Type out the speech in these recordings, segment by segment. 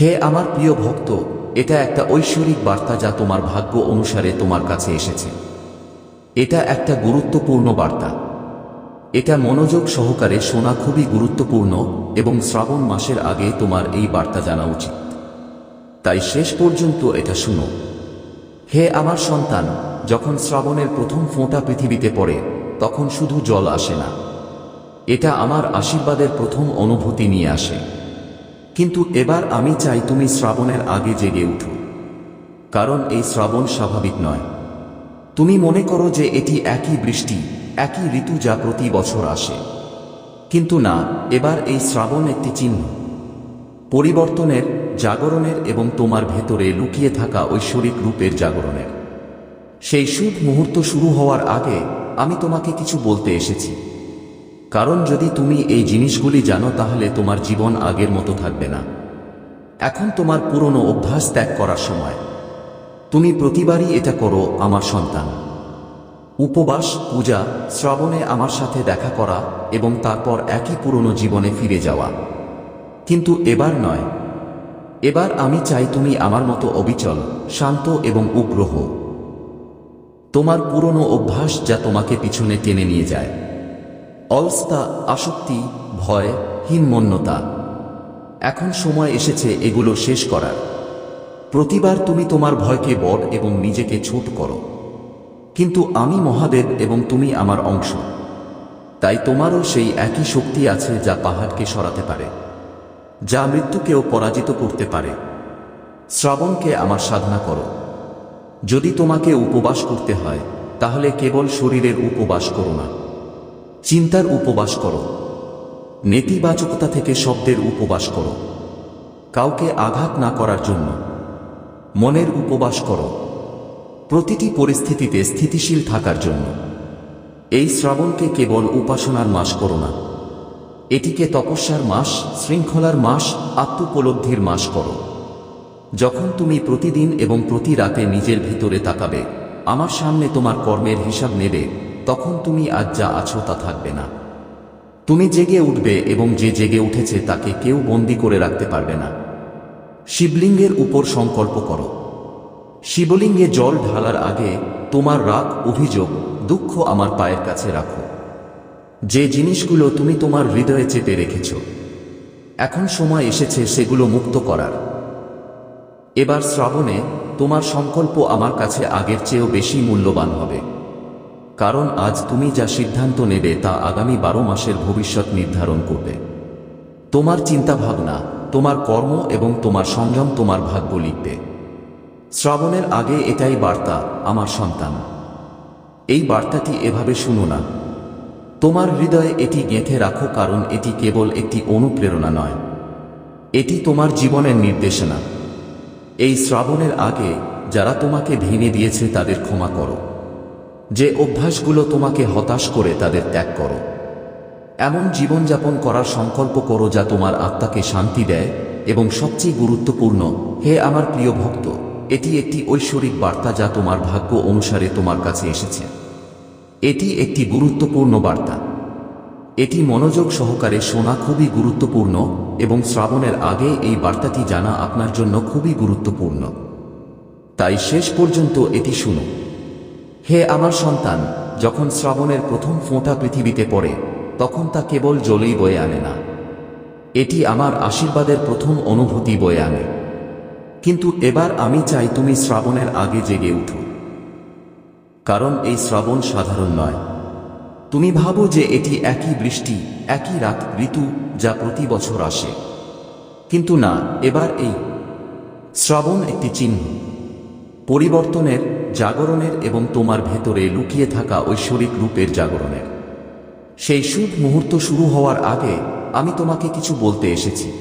হে আমার প্রিয় ভক্ত, এটা একটা ঐশ্বরিক বার্তা যা তোমার ভাগ্য অনুসারে তোমার কাছে এসেছে। এটা একটা গুরুত্বপূর্ণ বার্তা। এটা মনোযোগ সহকারে শোনা খুবই গুরুত্বপূর্ণ এবং শ্রাবণ মাসের আগে তোমার এই বার্তা জানা উচিত। তাই শেষ পর্যন্ত এটা শুনো। হে আমার সন্তান, যখন শ্রাবণের প্রথম ফোঁটা পৃথিবীতে পড়ে, তখন শুধু জল আসে না। এটা আমার আশীর্বাদের প্রথম অনুভূতি নিয়ে আসে। কিন্তু এবার আমি চাই তুমি শ্রাবণের আগে জেগে উঠো। কারণ এই শ্রাবণ স্বাভাবিক নয়। তুমি মনে করো যে এটি একই বৃষ্টি, একই ঋতু যা প্রতি বছর আসে। কিন্তু না, এবার এই শ্রাবণ একটি চিহ্ন। পরিবর্তনের, জাগরণের এবং তোমার ভেতরে লুকিয়ে থাকা ঐশ্বরিক রূপের জাগরণের। সেই শুভ মুহূর্ত শুরু হওয়ার আগে আমি তোমাকে কিছু বলতে এসেছি। কারণ যদি তুমি এই জিনিসগুলি জানো, তাহলে তোমার জীবন আগের মতো থাকবে না। এখন তোমার পুরনো অভ্যাস ত্যাগ করার সময়। তুমি প্রতিবারই এটা করো, আমার সন্তান। উপবাস, পূজা, শ্রাবণে আমার সাথে দেখা করা এবং তারপর একই পুরনো জীবনে ফিরে যাওয়া। কিন্তু এবার নয়। এবার আমি চাই তুমি আমার মতো অবিচল, শান্ত এবং উগ্রহ। তোমার পুরনো অভ্যাস যা তোমাকে পিছনে টেনে নিয়ে যায়। অলস্তা, আসক্তি, ভয়, হীনমন্যতা। এখন সময় এসেছে এগুলো শেষ করার। প্রতিবার তুমি তোমার ভয়কে বড় এবং নিজেকে ছোট করো। কিন্তু আমি মহাদেব এবং তুমি আমার অংশ। তাই তোমারও সেই একই শক্তি আছে যা পাহাড়কে সরাতে পারে, যা মৃত্যুকেও পরাজিত করতে পারে। শ্রাবণকে আমার সাধনা করো। যদি তোমাকে উপবাস করতে হয়, তাহলে কেবল শরীরের উপবাস করো না। চিন্তার উপবাস করো। নেতিবাচকতা থেকে শব্দের উপবাস করো। কাউকে আঘাত না করার জন্য মনের উপবাস করো। প্রতিটি পরিস্থিতিতে স্থিতিশীল থাকার জন্য। এই শ্রাবণকে কেবল উপাসনার মাস করো না। এটিকে তপস্যার মাস, শৃঙ্খলার মাস, আত্মোপলব্ধির মাস করো। যখন তুমি প্রতিদিন এবং প্রতি রাতে নিজের ভিতরে তাকাবে, আমার সামনে তোমার কর্মের হিসাব নেবে তখন তুমি আজ যা আছো তা থাকবে না। তুমি জেগে উঠবে এবং যে জেগে উঠেছে তাকে কেউ বন্দি করে রাখতে পারবে না। শিবলিঙ্গের উপর সংকল্প করো। শিবলিঙ্গে জল ঢালার আগে তোমার রাগ, অভিযোগ, দুঃখ আমার পায়ের কাছে রাখো। যে জিনিসগুলো তুমি তোমার হৃদয়ে চেপে রেখেছ। এখন সময় এসেছে সেগুলো মুক্ত করার। এবার শ্রাবণে তোমার সংকল্প আমার কাছে আগের চেয়েও বেশি মূল্যবান হবে। কারণ আজ তুমি যা সিদ্ধান্ত নেবে তা আগামী বারো মাসের ভবিষ্যৎ নির্ধারণ করবে। তোমার চিন্তাভাবনা, তোমার কর্ম এবং তোমার সংযম তোমার ভাগ্য লিখবে। শ্রাবণের আগে এটাই বার্তা আমার সন্তান। এই বার্তাটি এভাবে শুনো না। তোমার হৃদয়ে এটি গেঁথে রাখো কারণ এটি কেবল একটি অনুপ্রেরণা নয়। এটি তোমার জীবনের নির্দেশনা। এই শ্রাবণের আগে যারা তোমাকে ভেঙে দিয়েছে তাদের ক্ষমা করো। যে অভ্যাসগুলো তোমাকে হতাশ করে তাদের ত্যাগ করো। এমন জীবনযাপন করার সংকল্প করো যা তোমার আত্মাকে শান্তি দেয় এবং সবচেয়ে গুরুত্বপূর্ণ, হে আমার প্রিয় ভক্ত, এটি একটি ঐশ্বরিক বার্তা যা তোমার ভাগ্য অনুসারে তোমার কাছে এসেছে। এটি একটি গুরুত্বপূর্ণ বার্তা। এটি মনোযোগ সহকারে শোনা খুবই গুরুত্বপূর্ণ এবং শ্রাবণের আগে এই বার্তাটি জানা আপনার জন্য খুবই গুরুত্বপূর্ণ। তাই শেষ পর্যন্ত এটি শুনো। হে আমার সন্তান, যখন শ্রাবণের প্রথম ফোঁটা পৃথিবীতে পড়ে, তখন তা কেবল জলেই বয়ে আনে না। এটি আমার আশীর্বাদের প্রথম অনুভূতি বয়ে আনে। কিন্তু এবার আমি চাই তুমি শ্রাবণের আগে জেগে উঠো। কারণ এই শ্রাবণ সাধারণ নয়। তুমি ভাবো যে এটি একই বৃষ্টি, একই রাত, ঋতু যা প্রতি বছর আসে। কিন্তু না, এবার এই। শ্রাবণ একটি চিহ্ন। পরিবর্তনের জাগরণের এবং তোমার ভেতরে লুকিয়ে থাকা ঐশ্বরিক রূপের জাগরণের। সেই শুভ মুহূর্ত শুরু হওয়ার আগে আমি তোমাকে কিছু বলতে এসেছি।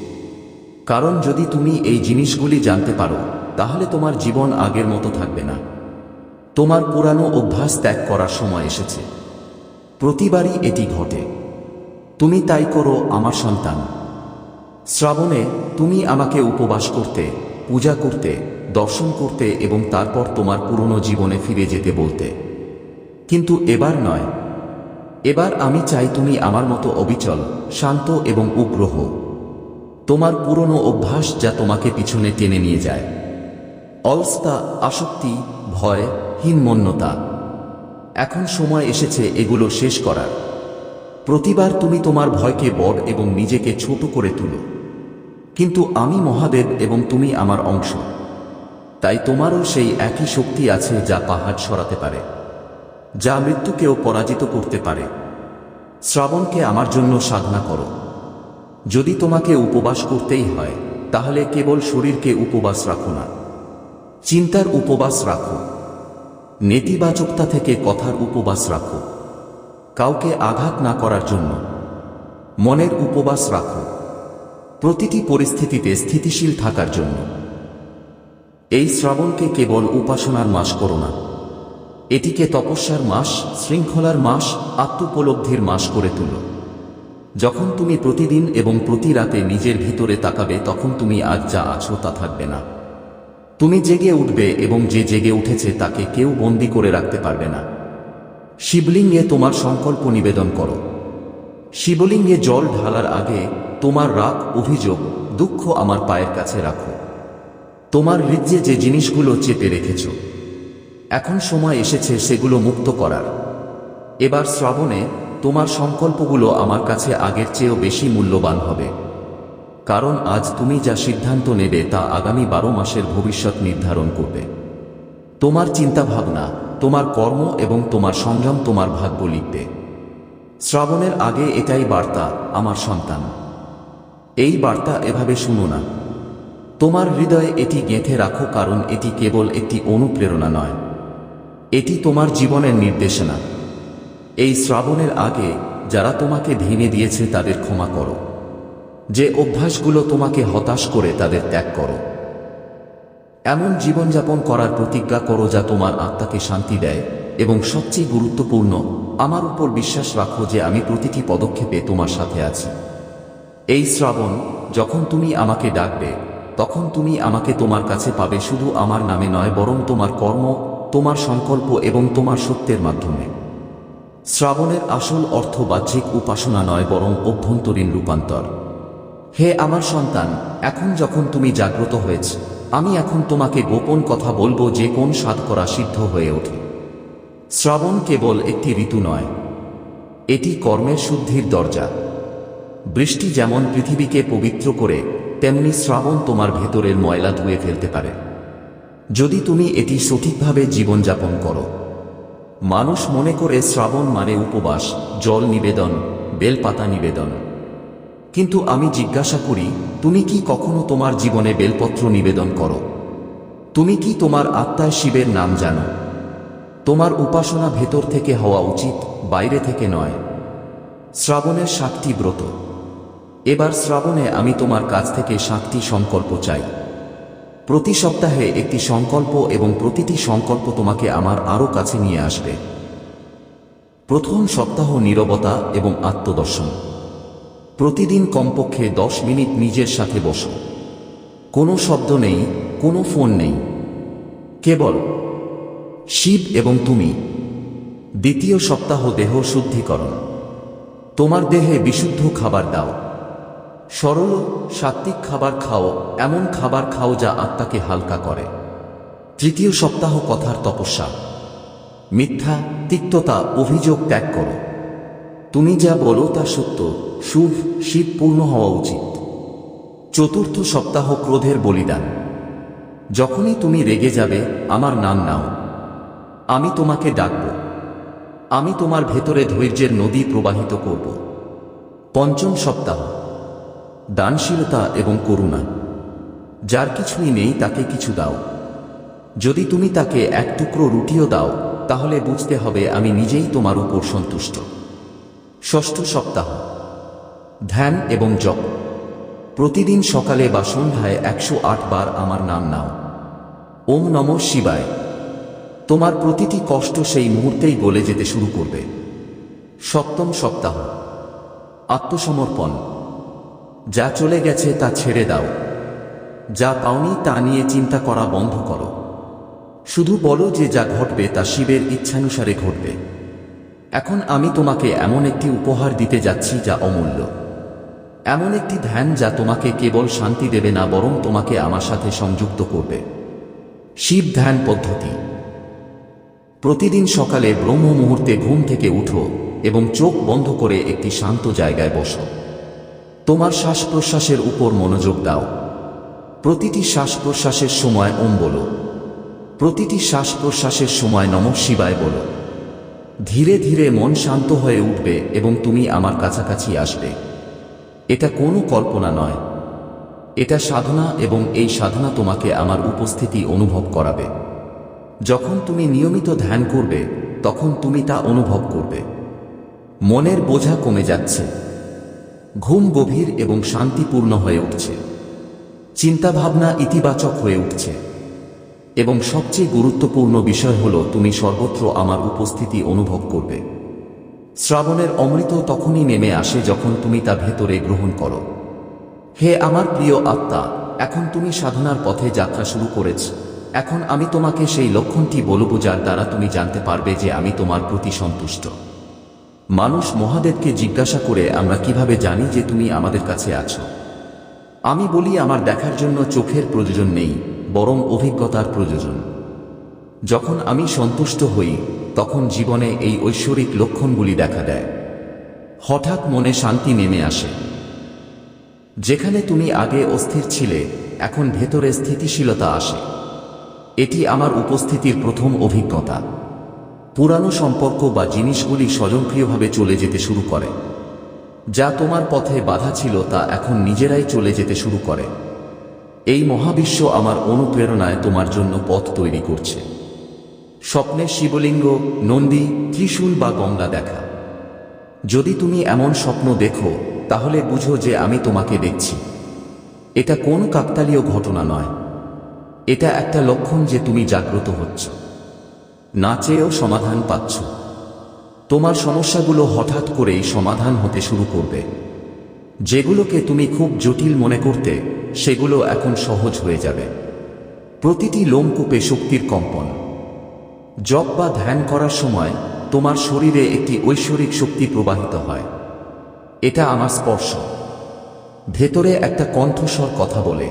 কারণ যদি তুমি এই জিনিসগুলি জানতে পারো, তাহলে তোমার জীবন আগের মতো থাকবে না। তোমার পুরানো অভ্যাস ত্যাগ করার সময় এসেছে। প্রতিবারই এটি ঘটে। তুমি তাই করো আমার সন্তান। শ্রাবণে তুমি আমাকে উপবাস করতে, পূজা করতে দর্শন করতে এবং তারপর তোমার পুরনো জীবনে ফিরে যেতে বলতে। কিন্তু এবার নয়। এবার আমি চাই তুমি আমার মতো অবিচল, শান্ত এবং উগ্র হও তোমার পুরনো অভ্যাস যা তোমাকে পিছনে টেনে নিয়ে যায়। অলস্তা, আসক্তি, ভয়, হীনমন্যতা। এখন সময় এসেছে এগুলো শেষ করার। প্রতিবার তুমি তোমার ভয়কে বড় এবং নিজেকে ছোট করে তুলো। কিন্তু আমি মহাদেব এবং তুমি আমার অংশ। তাই তোমারও সেই একই শক্তি আছে যা পাহাড় সরাতে পারে, যা মৃত্যুকেও পরাজিত করতে পারে। শ্রাবণকে আমার জন্য সাধনা করো। যদি তোমাকে উপবাস করতেই হয়, তাহলে কেবল শরীরকে উপবাস রাখো না। চিন্তার উপবাস রাখো। নেতিবাচকতা থেকে কথার উপবাস রাখো। কাউকে আঘাত না করার জন্য মনের উপবাস রাখো। প্রতিটি পরিস্থিতিতে স্থিতিশীল থাকার জন্য। এই শ্রাবণকে কেবল উপাসনার মাস করো না। এটিকে তপস্যার মাস, শৃঙ্খলার মাস, আত্মোপলব্ধির মাস করে তুলো। যখন তুমি প্রতিদিন এবং প্রতি রাতে নিজের ভিতরে তাকাবে, তখন তুমি আজ যা আছো তা থাকবে না। তুমি জেগে উঠবে এবং যে জেগে উঠেছে তাকে কেউ বন্দি করে রাখতে পারবে না। শিবলিঙ্গে তোমার সংকল্প নিবেদন করো। শিবলিঙ্গে জল ঢালার আগে তোমার রাগ, অভিযোগ, দুঃখ আমার পায়ের কাছে রাখো। তোমার হৃদয়ে যে জিনিসগুলো চেপে রেখেছ, এখন সময় এসেছে সেগুলো মুক্ত করার। এবার শ্রাবণে তোমার সংকল্পগুলো আমার কাছে আগের চেয়েও বেশি মূল্যবান হবে। কারণ আজ তুমি যা সিদ্ধান্ত নেবে তা আগামী বারো মাসের ভবিষ্যৎ নির্ধারণ করবে। তোমার চিন্তাভাবনা, তোমার কর্ম এবং তোমার সংগ্রাম তোমার ভাগ্য লিখবে। শ্রাবণের আগে এটাই বার্তা আমার সন্তান। এই বার্তা এভাবে শুনো না। তোমার হৃদয়ে এটি গেঁথে রাখো, কারণ এটি কেবল একটি অনুপ্রেরণা নয়। এটি তোমার জীবনের নির্দেশনা। এই শ্রাবণের আগে যারা তোমাকে ভেঙে দিয়েছে, তাদের ক্ষমা করো। যে অভ্যাসগুলো তোমাকে হতাশ করে, তাদের ত্যাগ করো। এমন জীবনযাপন করার প্রতিজ্ঞা করো, যা তোমার আত্মাকে শান্তি দেয় এবং সবচেয়ে গুরুত্বপূর্ণ, আমার উপর বিশ্বাস রাখো যে আমি প্রতিটি পদক্ষেপে তোমার সাথে আছি। এই শ্রাবণ, যখন তুমি আমাকে ডাকবে তখন তুমি আমাকে তোমার কাছে পাবে শুধু আমার নামে নয়, বরং তোমার কর্ম, তোমার সংকল্প এবং তোমার সত্যের মাধ্যমে। শ্রাবণের আসল অর্থ বাহ্যিক উপাসনা নয়, বরং অভ্যন্তরীণ রূপান্তর। হে আমার সন্তান, এখন যখন তুমি জাগ্রত হয়েছ, আমি এখন তোমাকে গোপন কথা বলব যে কোন সাধ করা সিদ্ধ হয়ে ওঠে। শ্রাবণ কেবল একটি ঋতু নয়, এটি কর্মের শুদ্ধির দরজা। বৃষ্টি যেমন পৃথিবীকে পবিত্র করে তেমনি শ্রাবণ তোমার ভেতরের ময়লা ধুয়ে ফেলতে পারে। যদি তুমি এটি সঠিকভাবে জীবনযাপন করো। মানুষ মনে করে শ্রাবণ মানে উপবাস, জল নিবেদন, বেলপাতা নিবেদন। কিন্তু আমি জিজ্ঞাসা করি, তুমি কি কখনো তোমার জীবনে বেলপত্র নিবেদন করো? তুমি কি তোমার আত্মায় শিবের নাম জানো? তোমার উপাসনা ভেতর থেকে হওয়া উচিত, বাইরে থেকে নয়। শ্রাবণের সাতটি ব্রত। এবার শ্রাবণে আমি তোমার কাছ থেকে সাতটি সংকল্প চাই। প্রতি সপ্তাহে একটি সংকল্প এবং প্রতিটি সংকল্প তোমাকে আমার আরও কাছে নিয়ে আসবে। প্রথম সপ্তাহ নীরবতা এবং আত্মদর্শন। প্রতিদিন কমপক্ষে দশ মিনিট নিজের সাথে বসো। কোনো শব্দ নেই, কোনো ফোন নেই। কেবল শিব এবং তুমি। দ্বিতীয় সপ্তাহ দেহ শুদ্ধিকরণ। তোমার দেহে বিশুদ্ধ খাবার দাও। সরল সাত্ত্বিক খাবার খাও, এমন খাবার খাও যা আত্মাকে হালকা করে। তৃতীয় সপ্তাহ কথার তপস্যা। মিথ্যা, তিক্ততা, অভিযোগ ত্যাগ করো। তুমি যা বলো তা সত্য শুভ শীত পূর্ণ হওয়া উচিত। চতুর্থ সপ্তাহ ক্রোধের বলিদান। যখনই তুমি রেগে যাবে, আমার নাম নাও। আমি তোমাকে ডাকব। আমি তোমার ভেতরে ধৈর্যের নদী প্রবাহিত করব। পঞ্চম সপ্তাহ। দানশীলতা এবং করুণা। যার কিছুই নেই তাকে কিছু দাও। যদি তুমি তাকে এক টুকরো রুটিও দাও, তাহলে বুঝতে হবে আমি নিজেই তোমার উপর সন্তুষ্ট। ষষ্ঠ সপ্তাহ। ধ্যান এবং জপ। প্রতিদিন সকালে বা সন্ধ্যায় একশো আট বার আমার নাম নাও। ওম নম শিবায়। তোমার প্রতিটি কষ্ট সেই মুহূর্তেই গলে যেতে শুরু করবে। সপ্তম সপ্তাহ। আত্মসমর্পণ। যা চলে গেছে তা ছেড়ে দাও। যা পাওনি তা নিয়ে চিন্তা করা বন্ধ করো। শুধু বলো যে যা ঘটবে তা শিবের ইচ্ছানুসারে ঘটবে। এখন আমি তোমাকে এমন একটি উপহার দিতে যাচ্ছি যা অমূল্য। এমন একটি ধ্যান যা তোমাকে কেবল শান্তি দেবে না, বরং তোমাকে আমার সাথে সংযুক্ত করবে। শিব ধ্যান পদ্ধতি। প্রতিদিন সকালে ব্রহ্ম মুহূর্তে ঘুম থেকে উঠো এবং চোখ বন্ধ করে একটি শান্ত জায়গায় বসো। তোমার শ্বাস প্রশ্বাসের উপর মনোযোগ দাও। প্রতিটি শ্বাস প্রশ্বাসের সময় ওম বলো। প্রতিটি শ্বাস প্রশ্বাসের সময় নম শিবায় বলো। ধীরে ধীরে মন শান্ত হয়ে উঠবে এবং তুমি আমার কাছাকাছি আসবে। এটা কোনো কল্পনা নয়। এটা সাধনা এবং এই সাধনা তোমাকে আমার উপস্থিতি অনুভব করাবে। যখন তুমি নিয়মিত ধ্যান করবে, তখন তুমি তা অনুভব করবে। মনের বোঝা কমে যাচ্ছে। ঘুম গভীর এবং শান্তিপূর্ণ হয়ে উঠছে। চিন্তাভাবনা ইতিবাচক হয়ে উঠছে। এবং সবচেয়ে গুরুত্বপূর্ণ বিষয় হল, তুমি সর্বত্র আমার উপস্থিতি অনুভব করবে। শ্রাবণের অমৃত তখনই নেমে আসে যখন তুমি তা ভেতরে গ্রহণ করো। হে আমার প্রিয় আত্মা, এখন তুমি সাধনার পথে যাত্রা শুরু করেছ। এখন আমি তোমাকে সেই লক্ষণটি বলব যার দ্বারা তুমি জানতে পারবে যে আমি তোমার প্রতি সন্তুষ্ট। মানুষ মহাদেবকে জিজ্ঞাসা করে, আমরা কীভাবে জানি যে তুমি আমাদের কাছে আছো? আমি বলি, আমার দেখার জন্য চোখের প্রয়োজন নেই, বরং অভিজ্ঞতার প্রয়োজন। যখন আমি সন্তুষ্ট হই, তখন জীবনে এই ঐশ্বরিক লক্ষণগুলি দেখা দেয়। হঠাৎ মনে শান্তি নেমে আসে। যেখানে তুমি আগে অস্থির ছিলে, এখন ভেতরে স্থিতিশীলতা আসে। এটি আমার উপস্থিতির প্রথম অভিজ্ঞতা। পুরানো সম্পর্ক বা জিনিসগুলি স্বয়ংক্রিয়ভাবে চলে যেতে শুরু করে। যা তোমার পথে বাধা ছিল তা এখন নিজেরাই চলে যেতে শুরু করে। এই মহাবিশ্ব আমার অনুপ্রেরণায় তোমার জন্য পথ তৈরি করছে। স্বপ্নে শিবলিঙ্গ, নন্দী, ত্রিশূল বা গঙ্গা দেখা। যদি তুমি এমন স্বপ্ন দেখো, তাহলে বুঝো যে আমি তোমাকে দেখছি। এটা কোন কাকতালীয় ঘটনা নয়। এটা একটা লক্ষণ যে তুমি জাগ্রত হচ্ছ। না চেয়েও সমাধান পাচ্ছ। তোমার সমস্যাগুলো হঠাৎ করেই সমাধান হতে শুরু করবে। যেগুলোকে তুমি খুব জটিল মনে করতে, সেগুলো এখন সহজ হয়ে যাবে। প্রতিটি লোমকূপে শক্তির কম্পন। জপ বা ধ্যান করার সময় তোমার শরীরে একটি ঐশ্বরিক শক্তি প্রবাহিত হয়। এটা আমার স্পর্শ। ভেতরে একটা কণ্ঠস্বর কথা বলে।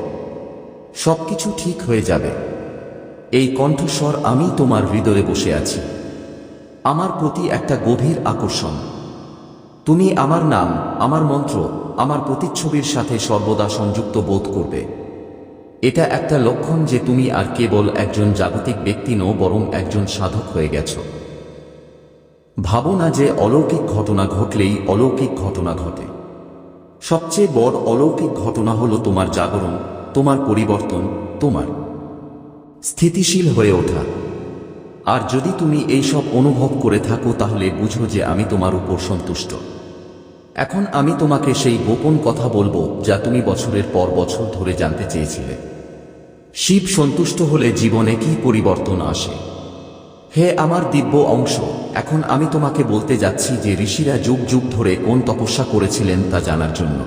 সবকিছু ঠিক হয়ে যাবে। এই কণ্ঠস্বর আমি তোমার হৃদয়ে বসে আছি। আমার প্রতি একটা গভীর আকর্ষণ। তুমি আমার নাম, আমার মন্ত্র, আমার প্রতিচ্ছবির সাথে সর্বদা সংযুক্ত বোধ করবে। এটা একটা লক্ষণ যে তুমি আর কেবল একজন জাগতিক ব্যক্তি নও, বরং একজন সাধক হয়ে গেছ। ভাবো না যে অলৌকিক ঘটনা ঘটলেই অলৌকিক ঘটনা ঘটে। সবচেয়ে বড় অলৌকিক ঘটনা হলো তোমার জাগরণ, তোমার পরিবর্তন, তোমার স্থিতিশীল হয়ে ওঠা। আর যদি তুমি এই সব অনুভব করে থাকো, তাহলে বুঝো যে আমি তোমার উপর সন্তুষ্ট। এখন আমি তোমাকে সেই গোপন কথা বলব, যা তুমি বছরের পর বছর ধরে জানতে চেয়েছিলে। শিব সন্তুষ্ট হলে জীবনে কি পরিবর্তন আসে? হে আমার দিব্য অংশ, এখন আমি তোমাকে বলতে যাচ্ছি যে ঋষিরা যুগ যুগ ধরে কোন তপস্যা করেছিলেন তা জানার জন্য।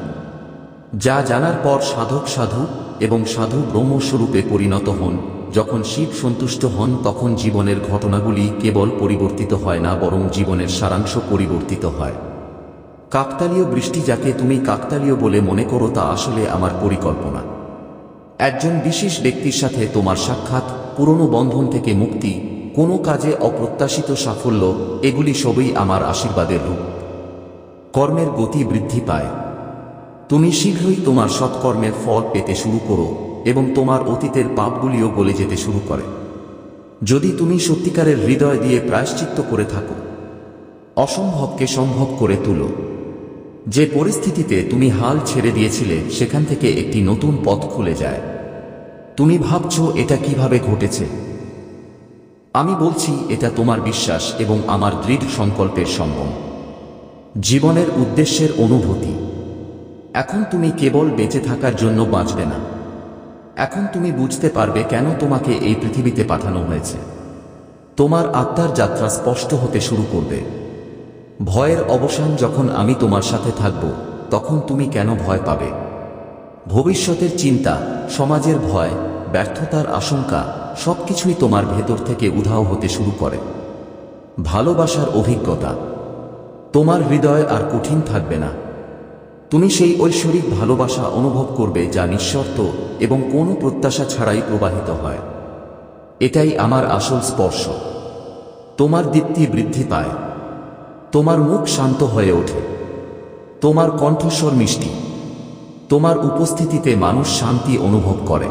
যা জানার পর সাধক সাধু এবং সাধু ব্রহ্মস্বরূপে পরিণত হন। যখন শিব সন্তুষ্ট হন, তখন জীবনের ঘটনাগুলি কেবল পরিবর্তিত হয় না, বরং জীবনের সারাংশ পরিবর্তিত হয়। কাকতালীয় বৃষ্টি যাকে তুমি কাকতালীয় বলে মনে করো, তা আসলে আমার পরিকল্পনা। একজন বিশেষ ব্যক্তির সাথে তোমার সাক্ষাৎ, পুরনো বন্ধন থেকে মুক্তি, কোনো কাজে অপ্রত্যাশিত সাফল্য, এগুলি সবই আমার আশীর্বাদের রূপ। কর্মের গতি বৃদ্ধি পায়। তুমি শীঘ্রই তোমার সৎকর্মের ফল পেতে শুরু করো। এবং তোমার অতীতের পাপগুলিও গলে যেতে শুরু করে। যদি তুমি সত্যিকারের হৃদয় দিয়ে প্রায়শ্চিত্ত করে থাকো, অসম্ভবকে সম্ভব করে তুলো। যে পরিস্থিতিতে তুমি হাল ছেড়ে দিয়েছিলে, সেখান থেকে একটি নতুন পথ খুলে যায়। তুমি ভাবছ, এটা কীভাবে ঘটেছে? আমি বলছি, এটা তোমার বিশ্বাস এবং আমার দৃঢ় সংকল্পের সঙ্গম জীবনের উদ্দেশ্যের অনুভূতি। এখন তুমি কেবল বেঁচে থাকার জন্য বাঁচবে না। এখন তুমি বুঝতে পারবে কেন তোমাকে এই পৃথিবীতে পাঠানো হয়েছে। তোমার আত্মার যাত্রা স্পষ্ট হতে শুরু করবে। ভয়ের অবসান যখন আমি তোমার সাথে থাকব, তখন তুমি কেন ভয় পাবে? ভবিষ্যতের চিন্তা, সমাজের ভয়, ব্যর্থতার আশঙ্কা, সবকিছুই তোমার ভেতর থেকে উধাও হতে শুরু করে। ভালোবাসার অভিজ্ঞতা। তোমার হৃদয় আর কঠিন থাকবে না। তুমি সেই ঐশ্বরিক ভালোবাসা অনুভব করবে যা নিঃশর্ত এবং কোনো প্রত্যাশা ছাড়াই প্রবাহিত হয়। এটাই আমার আসল স্পর্শ। তোমার দীপ্তি বৃদ্ধি পায়। তোমার মুখ শান্ত হয়ে ওঠে। তোমার কণ্ঠস্বর মিষ্টি। তোমার উপস্থিতিতে মানুষ শান্তি অনুভব করে।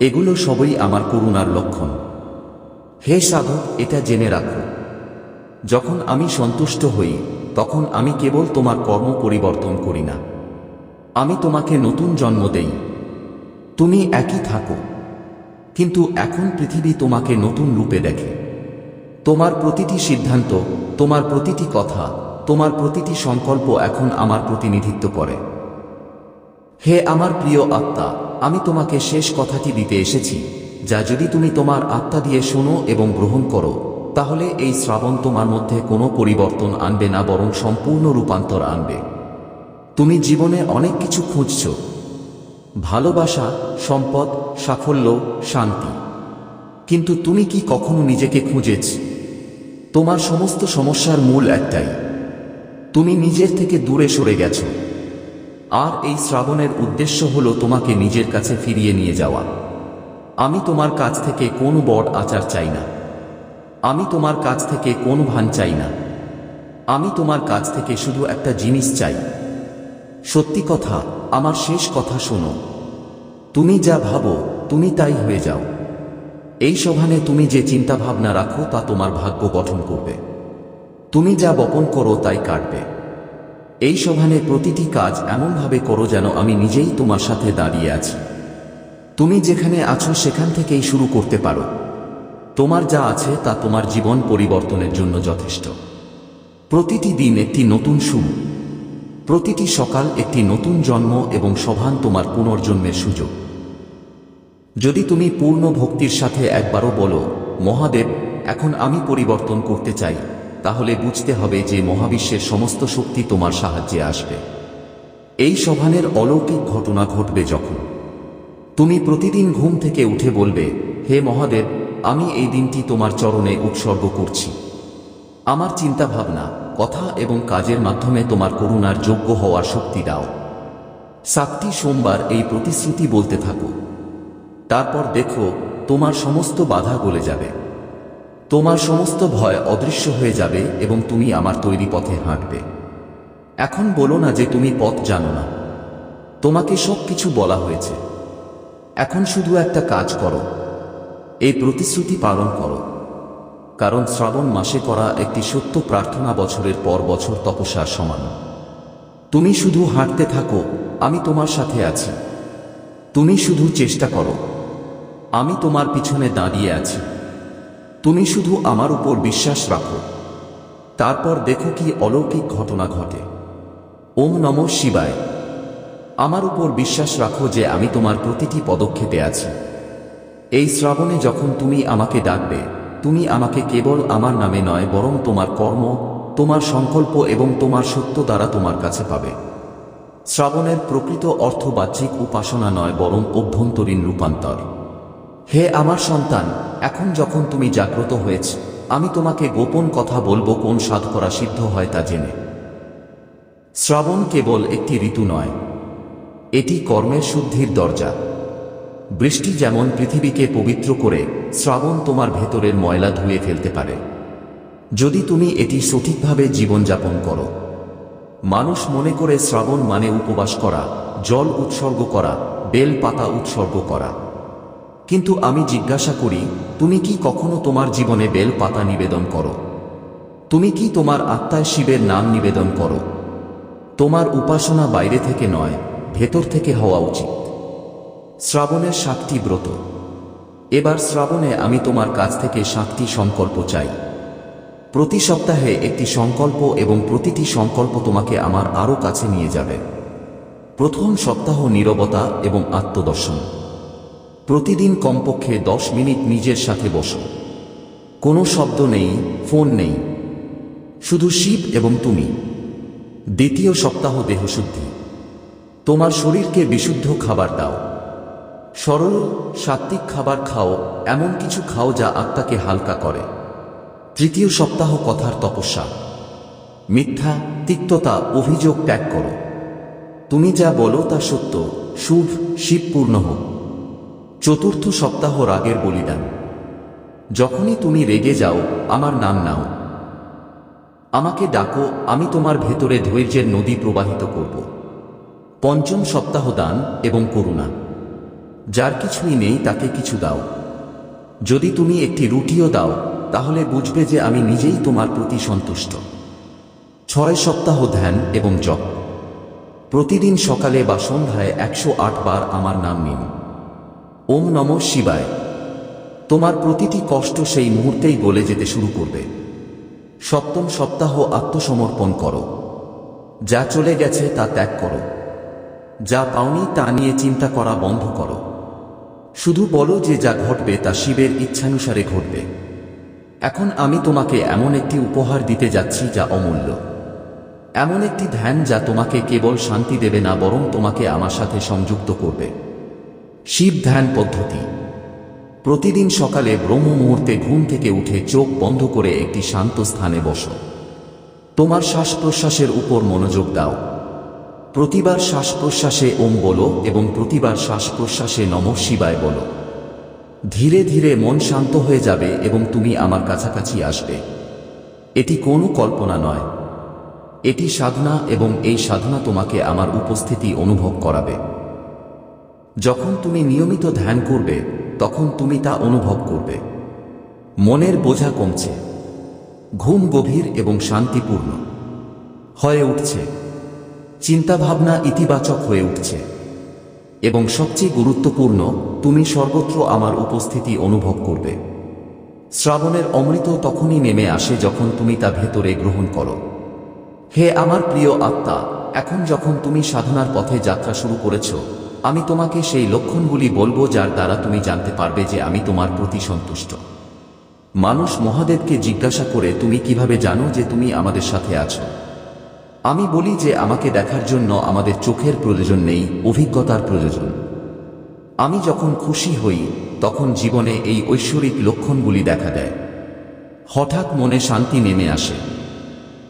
এগুলো সবই আমার করুণার লক্ষণ। হে সাধক, এটা জেনে রাখো। যখন আমি সন্তুষ্ট হই, তখন আমি কেবল তোমার কর্ম পরিবর্তন করি না। আমি তোমাকে নতুন জন্ম দেই। তুমি একই থাকো। কিন্তু এখন পৃথিবী তোমাকে নতুন রূপে দেখে। তোমার প্রতিটি সিদ্ধান্ত, তোমার প্রতিটি কথা, তোমার প্রতিটি সংকল্প এখন আমার প্রতিনিধিত্ব করে। হে আমার প্রিয় আত্মা, আমি তোমাকে শেষ কথাটি দিতে এসেছি, যা যদি তুমি তোমার আত্মা দিয়ে শোনো এবং গ্রহণ করো তাহলে এই শ্রাবণ তোমার মধ্যে কোনো পরিবর্তন আনবে না, বরং সম্পূর্ণ রূপান্তর আনবে। তুমি জীবনে অনেক কিছু খুঁজছ। ভালোবাসা, সম্পদ, সাফল্য, শান্তি। কিন্তু তুমি কি কখনো নিজেকে খুঁজেছ? তোমার সমস্ত সমস্যার মূল একটাই। তুমি নিজের থেকে দূরে সরে গেছ। আর এই শ্রাবণের উদ্দেশ্য হলো তোমাকে নিজের কাছে ফিরিয়ে নিয়ে যাওয়া। আমি তোমার কাছ থেকে কোনো বড় আচার চাই না। আমি তোমার কাছ থেকে কোনো ভান চাই না। আমি তোমার কাছ থেকে শুধু একটা জিনিস চাই। সত্যি কথা, আমার শেষ কথা শোনো। তুমি যা ভাবো, তুমি তাই হয়ে যাও। এই সভানে তুমি যে চিন্তা ভাবনা রাখো, তা তোমার ভাগ্য গঠন করবে। তুমি যা বপন করো, তাই কাটবে। এই সভানে প্রতিটি কাজ এমনভাবে করো যেন আমি নিজেই তোমার সাথে দাঁড়িয়ে আছি। তুমি যেখানে আছো, সেখান থেকেই শুরু করতে পারো। তোমার যা আছে তা তোমার জীবন পরিবর্তনের জন্য যথেষ্ট। প্রতিটি দিন একটি নতুন শুরু প্রতিটি সকাল একটি নতুন জন্ম এবং সভান তোমার পুনর্জন্মের সুযোগ। যদি তুমি পূর্ণ ভক্তির সাথে একবারও বলো, মহাদেব, এখন আমি পরিবর্তন করতে চাই, তাহলে বুঝতে হবে যে মহাবিশ্বের সমস্ত শক্তি তোমার সাহায্যে আসবে। এই সভানের অলৌকিক ঘটনা ঘটবে যখন। তুমি প্রতিদিন ঘুম থেকে উঠে বলবে, হে মহাদেব আমি এই দিনটি তোমার চরণে উৎসর্গ করছি। আমার চিন্তা ভাবনা কথা এবং কাজের মাধ্যমে তোমার করুণার যোগ্য হওয়ার শক্তি দাও। সাতটি সোমবার এই প্রতিশ্রুতি বলতে থাকো। তারপর দেখো, তোমার সমস্ত বাধা গলে যাবে। তোমার সমস্ত ভয় অদৃশ্য হয়ে যাবে এবং তুমি আমার তৈরি পথে হাঁটবে। এখন বলো না যে তুমি পথ জানো না। তোমাকে সব কিছু বলা হয়েছে। এখন শুধু একটা কাজ করো। এই প্রতিশ্রুতি পালন করো। কারণ শ্রাবণ মাসে করা একটি সত্য প্রার্থনা বছরের পর বছর তপস্যার সমান। তুমি শুধু হাঁটতে থাকো, আমি তোমার সাথে আছি। তুমি শুধু চেষ্টা করো, আমি তোমার পিছনে দাঁড়িয়ে আছি। তুমি শুধু আমার উপর বিশ্বাস রাখো। তারপর দেখো কি অলৌকিক ঘটনা ঘটে। ওম নম শিবায়। আমার উপর বিশ্বাস রাখো যে আমি তোমার প্রতিটি পদক্ষেপে আছি। এই শ্রাবণে যখন তুমি আমাকে ডাকবে, তুমি আমাকে কেবল আমার নামে নয়, বরং তোমার কর্ম, তোমার সংকল্প এবং তোমার সত্য দ্বারা তোমার কাছে পাবে। শ্রাবণের প্রকৃত অর্থ বাহ্যিক উপাসনা নয়, বরং অভ্যন্তরীণ রূপান্তর। হে আমার সন্তান, এখন যখন তুমি জাগ্রত হয়েছ, আমি তোমাকে গোপন কথা বলব কোন সাধ করা সিদ্ধ হয় তা জেনে। শ্রাবণ কেবল একটি ঋতু নয়, এটি কর্মের শুদ্ধির দরজা। বৃষ্টি যেমন পৃথিবীকে পবিত্র করে, শ্রাবণ তোমার ভেতরের ময়লা ধুয়ে ফেলতে পারে। যদি তুমি এটি সঠিকভাবে জীবনযাপন করো। মানুষ মনে করে শ্রাবণ মানে উপবাস করা, জল উৎসর্গ করা, বেল পাতা উৎসর্গ করা। কিন্তু আমি জিজ্ঞাসা করি, তুমি কি কখনো তোমার জীবনে বেল পাতা নিবেদন করো? তুমি কি তোমার আত্মায় শিবের নাম নিবেদন করো? তোমার উপাসনা বাইরে থেকে নয়, ভেতর থেকে হওয়া উচিত। শ্রাবণের সাতটি ব্রত। এবার শ্রাবণে আমি তোমার কাছ থেকে সাতটি সংকল্প চাই। প্রতি সপ্তাহে একটি সংকল্প এবং প্রতিটি সংকল্প তোমাকে আমার আরও কাছে নিয়ে যাবে। প্রথম সপ্তাহ নীরবতা এবং আত্মদর্শন। প্রতিদিন কমপক্ষে দশ মিনিট নিজের সাথে বসো। কোনো শব্দ নেই, ফোন নেই। শুধু শিব এবং তুমি। দ্বিতীয় সপ্তাহ দেহশুদ্ধি। তোমার শরীরকে বিশুদ্ধ খাবার দাও। সরল, সাত্ত্বিক খাবার খাও, এমন কিছু খাও যা আত্মাকে হালকা করে। তৃতীয় সপ্তাহ কথার তপস্যা। মিথ্যা, তিক্ততা, অভিযোগ ত্যাগ করো। তুমি যা বলো তা সত্য, শুভ, শিবপূর্ণ হোক। চতুর্থ সপ্তাহ রাগের বলিদান। যখনই তুমি রেগে যাও, আমার নাম নাও। আমাকে ডাকো, আমি তোমার ভেতরে ধৈর্যের নদী প্রবাহিত করব। পঞ্চম সপ্তাহ দান এবং করুণা। যার কিছুই নেই তাকে কিছু দাও। যদি তুমি একটি রুটিও দাও, তাহলে বুঝবে যে আমি নিজেই তোমার প্রতি সন্তুষ্ট। ছয় সপ্তাহ ধ্যান এবং জপ। প্রতিদিন সকালে বা সন্ধ্যায় একশো আট বার আমার নাম নিন। ওম নম শিবায়। তোমার প্রতিটি কষ্ট সেই মুহূর্তেই গলে যেতে শুরু করবে। সপ্তম সপ্তাহ আত্মসমর্পণ করো। যা চলে গেছে তা ত্যাগ করো। যা পাওনি তা নিয়ে চিন্তা করা বন্ধ করো। শুধু বলো যে যা ঘটবে তা শিবের ইচ্ছানুসারে ঘটবে। এখন আমি তোমাকে এমন একটি উপহার দিতে যাচ্ছি যা অমূল্য। এমন একটি ধ্যান যা তোমাকে কেবল শান্তি দেবে না, বরং তোমাকে আমার সাথে সংযুক্ত করবে। শিব ধ্যান পদ্ধতি। প্রতিদিন সকালে ব্রহ্ম মুহূর্তে ঘুম থেকে উঠে চোখ বন্ধ করে একটি শান্ত স্থানে বসো। তোমার শ্বাস প্রশ্বাসের উপর মনোযোগ দাও। প্রতিবার শ্বাস প্রশ্বাসে ওম বলো এবং প্রতিবার শ্বাস প্রশ্বাসে নম শিবায় বলো। ধীরে ধীরে মন শান্ত হয়ে যাবে এবং তুমি আমার কাছাকাছি আসবে। এটি কোনো কল্পনা নয়। এটি সাধনা এবং এই সাধনা তোমাকে আমার উপস্থিতি অনুভব করাবে। যখন তুমি নিয়মিত ধ্যান করবে, তখন তুমি তা অনুভব করবে। মনের বোঝা কমছে। ঘুম গভীর এবং শান্তিপূর্ণ। হয়ে উঠছে। চিন্তাভাবনা ইতিবাচক হয়ে উঠছে। এবং সবচেয়ে গুরুত্বপূর্ণ, তুমি সর্বত্র আমার উপস্থিতি অনুভব করবে। শ্রাবণের অমৃত তখনই নেমে আসে যখন তুমি তা ভেতরে গ্রহণ করো। হে আমার প্রিয় আত্মা, এখন যখন তুমি সাধনার পথে যাত্রা শুরু করেছ, আমি তোমাকে সেই লক্ষণগুলি বলব যার দ্বারা তুমি জানতে পারবে যে আমি তোমার প্রতি সন্তুষ্ট। মানুষ মহাদেবকে জিজ্ঞাসা করে, তুমি কীভাবে জানো যে তুমি আমাদের সাথে আছো? আমি বলি যে আমাকে দেখার জন্য আমাদের চোখের প্রয়োজন নেই, অভিজ্ঞতার প্রয়োজন। আমি যখন খুশি হই, তখন জীবনে এই ঐশ্বরিক লক্ষণগুলি দেখা দেয়। হঠাৎ মনে শান্তি নেমে আসে।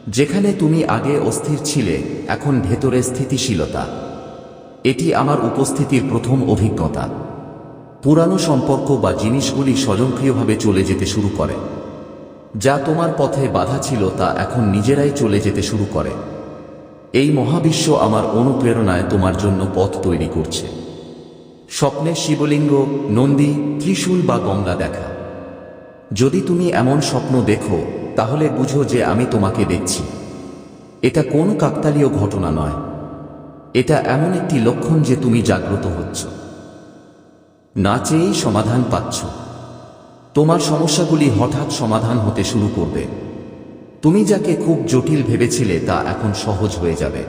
যেখানে তুমি আগে অস্থির ছিলে, এখন ভেতরে স্থিতিশীলতা। এটি আমার উপস্থিতির প্রথম অভিজ্ঞতা। পুরানো সম্পর্ক বা জিনিসগুলি স্বয়ংক্রিয়ভাবে চলে যেতে শুরু করে। যা তোমার পথে বাধা ছিল তা এখন নিজেরাই চলে যেতে শুরু করে। এই মহাবিশ্ব আমার অনুপ্রেরণায় তোমার জন্য পথ তৈরি করছে। স্বপ্নে শিবলিঙ্গ, নন্দী, ত্রিশূল বা গঙ্গা দেখা। যদি তুমি এমন স্বপ্ন দেখো, তাহলে বুঝো যে আমি তোমাকে দেখছি। এটা কোন কাকতালীয় ঘটনা নয়। এটা এমন একটি লক্ষণ যে তুমি জাগ্রত হচ্ছ। না চেয়েই সমাধান পাচ্ছ। তোমার সমস্যাগুলি হঠাৎ সমাধান হতে শুরু করবে। তুমি যাকে খুব জটিল ভেবেছিলে তা এখন সহজ হয়ে যাবে।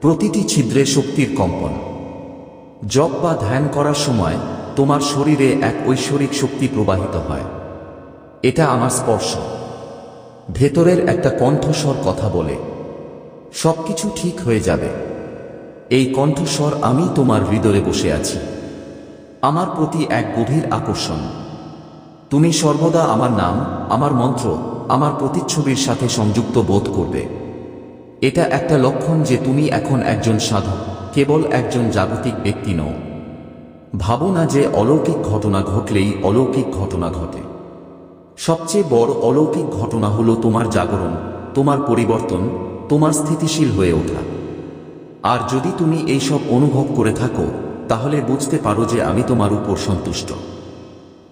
প্রতিটি ছিদ্রে শক্তির কম্পন। জপ বা ধ্যান করার সময় তোমার শরীরে এক ঐশ্বরিক শক্তি প্রবাহিত হয়। এটা আমার স্পর্শ। ভেতরের একটা কণ্ঠস্বর কথা বলে। সবকিছু ঠিক হয়ে যাবে। এই কণ্ঠস্বর আমি তোমার হৃদয়ে বসে আছি। আমার প্রতি এক গভীর আকর্ষণ। তুমি সর্বদা আমার নাম, আমার মন্ত্র আমার প্রতিচ্ছবির সাথে সংযুক্ত বোধ করবে। এটা একটা লক্ষণ যে তুমি এখন একজন সাধক, কেবল একজন জাগতিক ব্যক্তি নও। ভাবো না যে অলৌকিক ঘটনা ঘটলেই অলৌকিক ঘটনা ঘটে। সবচেয়ে বড় অলৌকিক ঘটনা হলো তোমার জাগরণ, তোমার পরিবর্তন, তোমার স্থিতিশীল হয়ে ওঠা। আর যদি তুমি এইসব অনুভব করে থাকো, তাহলে বুঝতে পারো যে আমি তোমার উপর সন্তুষ্ট।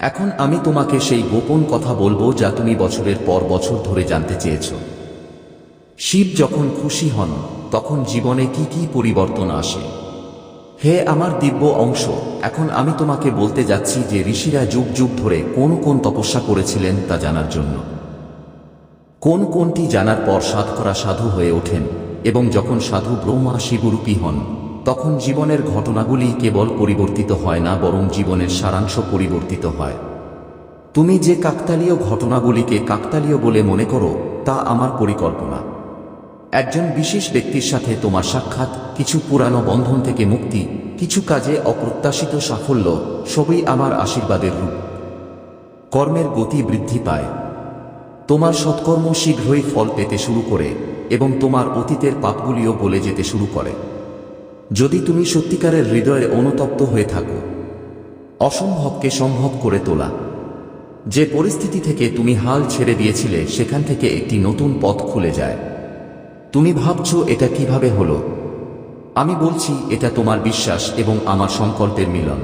এখন আমি তোমাকে সেই গোপন কথা বলব যা তুমি বছরের পর বছর ধরে জানতে চেয়েছ। শিব যখন খুশি হন, তখন জীবনে কি কি পরিবর্তন আসে? হে আমার দিব্য অংশ, এখন আমি তোমাকে বলতে যাচ্ছি যে ঋষিরা যুগ যুগ ধরে কোন কোন তপস্যা করেছিলেন তা জানার জন্য। কোন কোনটি জানার পর সাধকরা সাধু হয়ে ওঠেন, এবং যখন সাধু ব্রহ্মা শিবরূপী হন তখন জীবনের ঘটনাগুলি কেবল পরিবর্তিত হয় না, বরং জীবনের সারাংশ পরিবর্তিত হয়। তুমি যে কাকতালীয় ঘটনাগুলিকে কাকতালীয় বলে মনে করো, তা আমার পরিকল্পনা। একজন বিশেষ ব্যক্তির সাথে তোমার সাক্ষাৎ, কিছু পুরানো বন্ধন থেকে মুক্তি, কিছু কাজে অপ্রত্যাশিত সাফল্য, সবই আমার আশীর্বাদের রূপ। কর্মের গতি বৃদ্ধি পায়। তোমার সৎকর্ম শীঘ্রই ফল পেতে শুরু করে এবং তোমার অতীতের পাপগুলিও বলে যেতে শুরু করে। যদি তুমি সত্যিকারের হৃদয়ে অনুতপ্ত হয়ে থাকো, অসম্ভবকে সম্ভব করে তোলা। যে পরিস্থিতি থেকে তুমি হাল ছেড়ে দিয়েছিলে, সেখান থেকে একটি নতুন পথ খুলে যায়। তুমি ভাবছ, এটা কীভাবে হলো? আমি বলছি, এটা তোমার বিশ্বাস এবং আমার সংকল্পের মিলন।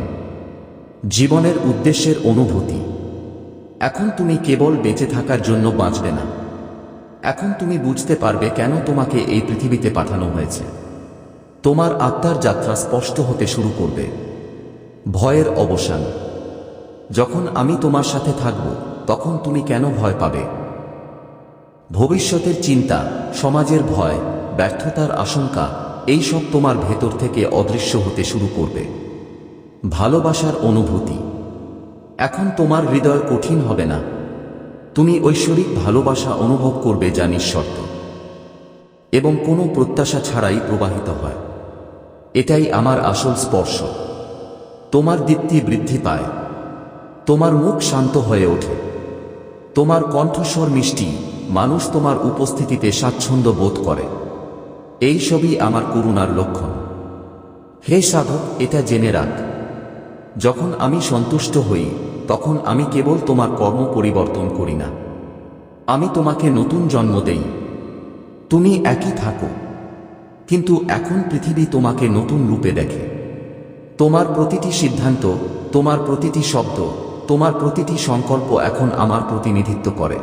জীবনের উদ্দেশ্যের অনুভূতি। এখন তুমি কেবল বেঁচে থাকার জন্য বাঁচবে না। এখন তুমি বুঝতে পারবে কেন তোমাকে এই পৃথিবীতে পাঠানো হয়েছে। তোমার আত্মার যাত্রা স্পষ্ট হতে শুরু করবে। ভয়ের অবসান। যখন আমি তোমার সাথে থাকব, তখন তুমি কেন ভয় পাবে? ভবিষ্যতের চিন্তা, সমাজের ভয়, ব্যর্থতার আশঙ্কা, এই সব তোমার ভেতর থেকে অদৃশ্য হতে শুরু করবে। ভালোবাসার অনুভূতি। এখন তোমার হৃদয় কঠিন হবে না। তুমি ঐশ্বরিক ভালোবাসা অনুভব করবে যা নিঃশর্ত। এবং কোনো প্রত্যাশা ছাড়াই প্রবাহিত হয়। এটাই আমার আসল স্পর্শ। তোমার দীপ্তি বৃদ্ধি পায়। তোমার মুখ শান্ত হয়ে ওঠে। তোমার কণ্ঠস্বর মিষ্টি, মানুষ তোমার উপস্থিতিতে স্বাচ্ছন্দ্য বোধ করে। এই সবই আমার করুণার লক্ষণ। হে সাধক, এটা জেনে রাখ। যখন আমি সন্তুষ্ট হই, তখন আমি কেবল তোমার কর্ম পরিবর্তন করি না। আমি তোমাকে নতুন জন্ম দেই। তুমি একই থাকো। কিন্তু এখন পৃথিবী তোমাকে নতুন রূপে দেখে। তোমার প্রতিটি সিদ্ধান্ত, তোমার প্রতিটি শব্দ, তোমার প্রতিটি সংকল্প এখন আমার প্রতিনিধিত্ব করে।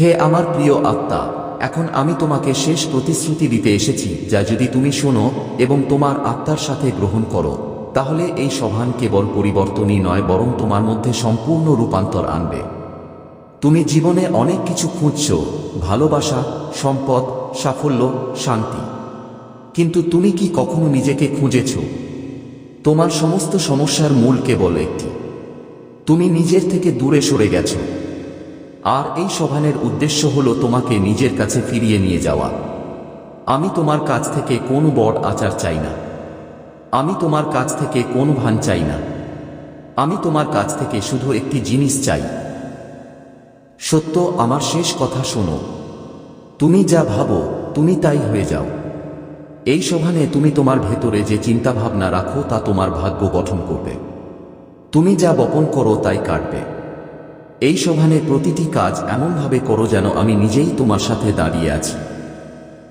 হে আমার প্রিয় আত্মা, এখন আমি তোমাকে শেষ প্রতিশ্রুতি দিতে এসেছি, যা যদি তুমি শোনো এবং তোমার আত্মার সাথে গ্রহণ করো, তাহলে এই সভান কেবল পরিবর্তনই নয়, বরং তোমার মধ্যে সম্পূর্ণ রূপান্তর আনবে। তুমি জীবনে অনেক কিছু খুঁজছ, ভালোবাসা, সম্পদ, সাফল্য, শান্তি। কিন্তু তুমি কি কখনো নিজেকে খুঁজেছ? তোমার সমস্ত সমস্যার মূল কেবল একটি। তুমি নিজের থেকে দূরে সরে গেছ। আর এই সভানের উদ্দেশ্য হল তোমাকে নিজের কাছে ফিরিয়ে নিয়ে যাওয়া। আমি তোমার কাছ থেকে কোনো বড় আচার চাই না। আমি তোমার কাছ থেকে কোনো ভান চাই না। আমি তোমার কাছ থেকে শুধু একটি জিনিস চাই। সত্য, আমার শেষ কথা শোনো। তুমি যা ভাবো, তুমি তাই হয়ে যাও। এই সভানে তুমি তোমার ভেতরে যে চিন্তাভাবনা রাখো তা তোমার ভাগ্য গঠন করবে। তুমি যা বপন করো তাই কাটবে। এই সভানে প্রতিটি কাজ এমনভাবে করো যেন আমি নিজেই তোমার সাথে দাঁড়িয়ে আছি।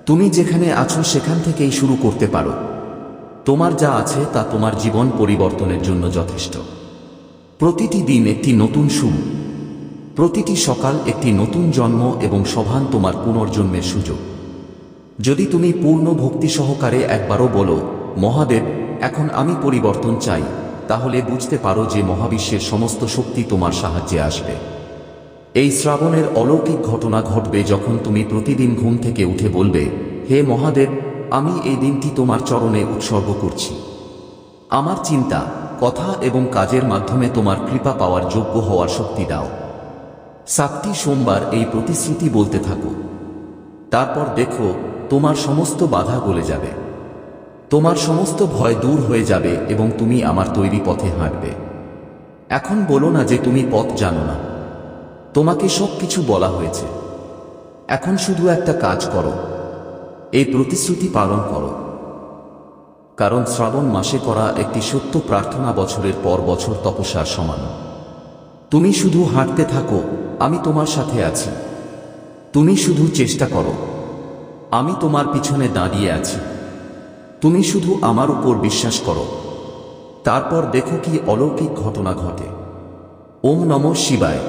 তুমি যেখানে আছো সেখান থেকেই শুরু করতে পারো। তোমার যা আছে তা তোমার জীবন পরিবর্তনের জন্য যথেষ্ট। প্রতিটি দিন একটি নতুন শুরু প্রতিটি সকাল একটি নতুন জন্ম এবং সভান তোমার পুনর্জন্মের সুযোগ। যদি তুমি পূর্ণ ভক্তি সহকারে একবারও বলো, মহাদেব, এখন আমি পরিবর্তন চাই, তাহলে বুঝতে পারো যে মহাবিশ্বের সমস্ত শক্তি তোমার সাহায্যে আসবে। এই শ্রাবণের অলৌকিক ঘটনা ঘটবে যখন তুমি প্রতিদিন ঘুম থেকে উঠে বলবে, হে মহাদেব, আমি এই দিনটি তোমার চরণে উৎসর্গ করছি। আমার চিন্তা, কথা এবং কাজের মাধ্যমে তোমার কৃপা পাওয়ার যোগ্য হওয়ার শক্তি দাও। সাতটি সোমবার এই প্রতিশ্রুতি বলতে থাকো। তারপর দেখো তোমার সমস্ত বাধা গলে যাবে। তোমার সমস্ত ভয় দূর হয়ে যাবে এবং তুমি আমার তৈরি পথে হাঁটবে। এখন বলো না যে তুমি পথ জানো না। তোমাকে সব কিছু বলা হয়েছে। এখন শুধু একটা কাজ করো। এই প্রতিশ্রুতি পালন করো। কারণ শ্রাবণ মাসে করা একটি সত্য প্রার্থনা বছরের পর বছর তপস্যার সমান। তুমি শুধু হাঁটতে থাকো, আমি তোমার সাথে আছি। তুমি শুধু চেষ্টা করো। আমি তোমার পিছনে দাঁড়িয়ে আছি। তুমি শুধু আমার উপর বিশ্বাস করো। তারপর দেখো কি অলৌকিক ঘটনা ঘটে। ওম নম শিবায়।